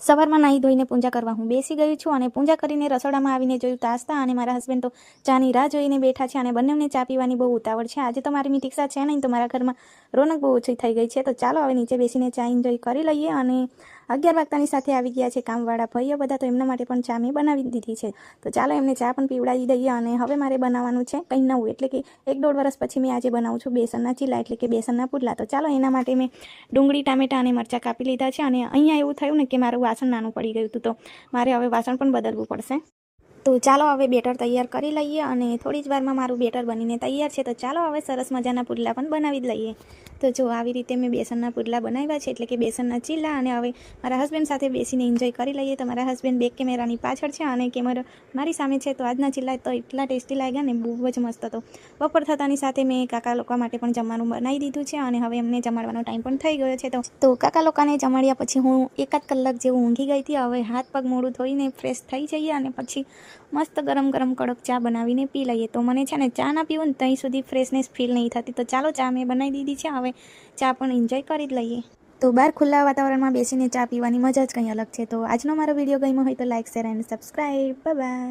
સવારમાં નાહી ધોઈને પૂજા કરવા હું બેસી ગઈ છું અને પૂજા કરીને રસોડામાં આવીને જોયું તાસ્તા અને મારા હસબન્ડ તો ચાની રાહ જોઈને બેઠા છે અને બંનેને ચા પીવાની બહુ ઉતાવળ છે. આજે તો મારી મિતિક્ષા છે નહીં, તો મારા ઘરમાં રોનક બહુ ઓછી થઈ ગઈ છે. તો ચાલો હવે નીચે બેસીને ચા એન્જોય કરી લઈએ અને અગિયાર વાગતાની સાથે આવી ગયા છે કામવાળા ભાઈઓ બધા તો એમના માટે પણ ચા મેં બનાવી દીધી છે. તો ચાલો એમને ચા પણ પીવડાવી દઈએ અને હવે મારે બનાવવાનું છે કંઈ નવું, એટલે કે એક દોઢ વર્ષ પછી મેં આજે બનાવું છું બેસનના ચીલા, એટલે કે બેસનના પુડલા. તો ચાલો એના માટે મેં ડુંગળી, ટામેટાં અને મરચાં કાપી લીધા છે અને અહીંયા એવું થયું ને કે મારું વાસણ નાનું પડી ગયું હતું, તો મારે હવે વાસણ પણ બદલવું પડશે. તો ચાલો હવે બેટર તૈયાર કરી લઈએ અને થોડી જ વારમાં મારું બેટર બનીને તૈયાર છે, તો ચાલો હવે સરસ મજાના પુડલા પણ બનાવી જ લઈએ. તો જો આવી રીતે મેં બેસનના પુડલા બનાવ્યા છે, એટલે કે બેસનના ચીલા અને હવે મારા હસબન્ડ સાથે બેસીને એન્જોય કરી લઈએ. તો મારા હસબન્ડ બેક કેમેરાની પાછળ છે અને કેમેરો મારી સામે છે, તો આજના ચીલા તો એટલા ટેસ્ટી લાગ્યા ને બહુ જ મસ્ત હતો. બપોર થતાની સાથે મેં કાકા લોકો માટે પણ જમવાનું બનાવી દીધું છે અને હવે એમને જમાડવાનો ટાઈમ પણ થઈ ગયો છે, તો કાકા લોકોને જમાડ્યા પછી હું એકાદ કલાક જેવું ઊંઘી ગઈ હતી. હવે હાથ પગ મોડું ધોઈને ફ્રેશ થઈ જઈએ અને પછી મસ્ત ગરમ ગરમ કડક ચા બનાવીને પી લઈએ. તો મને છે ને ચા ના પીવું ને ત્યાં સુધી ફ્રેશનેસ ફીલ નહીં થતી. તો ચાલો ચા મેં બનાવી દીધી છે. હવે ચા પણ એન્જોય કરી જ લઈએ. તો બહાર ખુલ્લા વાતાવરણમાં બેસીને ચા પીવાની મજા જ કંઈ અલગ છે. તો આજનો મારો વીડિયો ગમ્યો હોય તો like share and subscribe bye